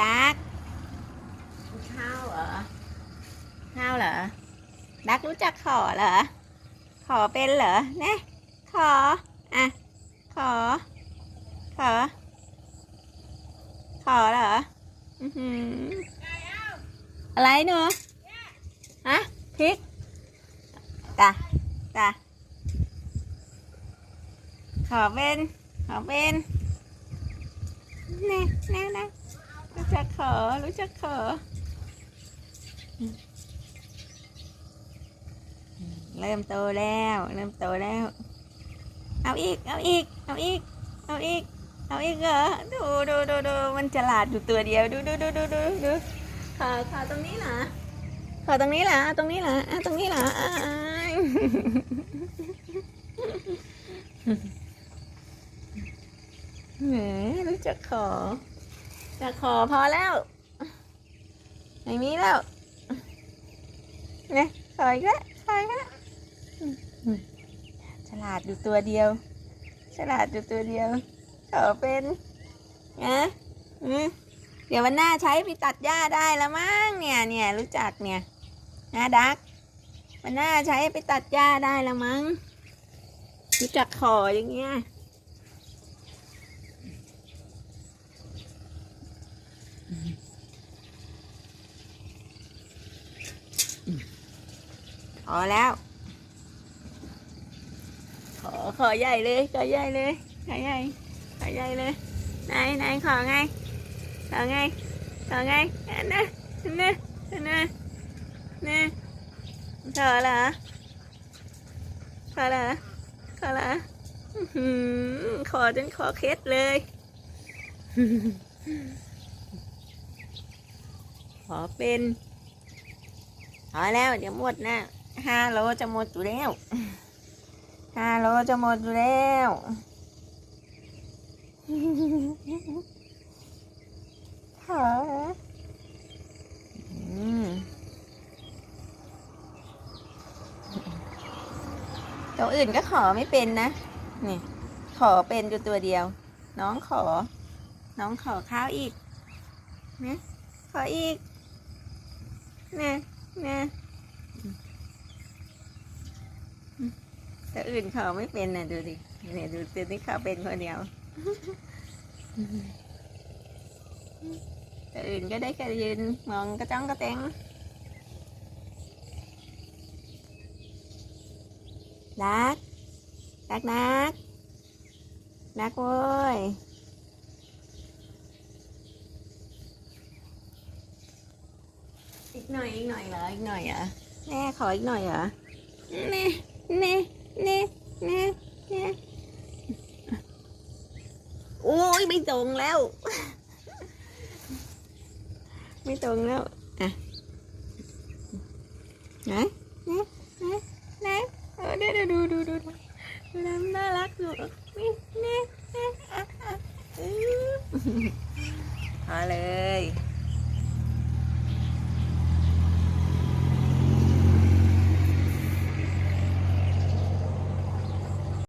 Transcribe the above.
ดักข้าวเหรอข้าวเหรอ ดักรู้จักขอเหรอ ขอเป็นเหรอเนี่ยขอ อะ ขอ ขอ ขอเหรอ อือหืออะไรหนูฮะพริกจ้ะจ้ะขอเป็น ขอเป็นแน่แน่แน่รู้ จักขอรู้จักขอเริ่มโตแล้ว เริ่มโตแล้ว เอาอีก เอาอีก เอาอีก เอาอีก เอาอีกเหรอดูดูดูดูมันฉลาดอยู่ตัวเดียว ดูดูดูดูดูดูขอขอตรงนี้เหรอขอตรงนี้เหรอตรงนี้เหรอตรงนี้เหรออ้ยแหมรู้จักขอ จะขอพอแล้วไม่มีแล้วเนี่ยขออีกแล้วขออีกแล้วฉลาดอยู่ตัวเดียว ฉลาดอยู่ตัวเดียวขอเป็นนะอืมเดี๋ยววันหน้าใช้ไปตัดหญ้าได้แล้วมั้งเนี่ยเนี่ยรู้จักเนี่ยนะดักวันหน้าใช้ไปตัดหญ้าได้แล้วมั้งรู้จักขออย่างเงี้ย อแล้ว ขอขอใหญ่เลยขอใหญ่เลยขอใหญ่ขอใหญ่เลยไหนไหนขอไงขอไงขอไงอันะอันนะอันนะนี่ขอเหรอขอเหรอขอเหรออื้อหือขอจนขอเคล็ดเลยขอเป็นพอแล้ว เดี๋ยวหมดนะ ห้าโลจะหมดอยู่แล้วห้าโลจะหมดอยู่แล้วขออืมตัวอื่นก็ขอไม่เป็นนะ นี่ ขอเป็นอยู่ตัวเดียว น้องขอ น้องขอข้าวอีกนะขออีกนะนะ แต่อื่นเขาไม่เป็นนะดูดิเนี่ยดูตัวนี้เขาเป็นคนเดียวแต่อื่นก็ได้แค่ยืนมองกระจ้องกระแตงดักดักนักดักโว้ยอีกหน่อยอีกหน่อยเหรออีกหน่อยเหรอแม่ขออีกหน่อยเหรอแน่แน่ แน่แน่แน่โอ้ยไม่ตรงแล้ว ไม่ตรงแล้วอะไหนไหนไหนเออเดี๋ยวดูดูดูดูน้ำน่ารักอยู่นี่นี่นี่อะอะอื้อพอเลย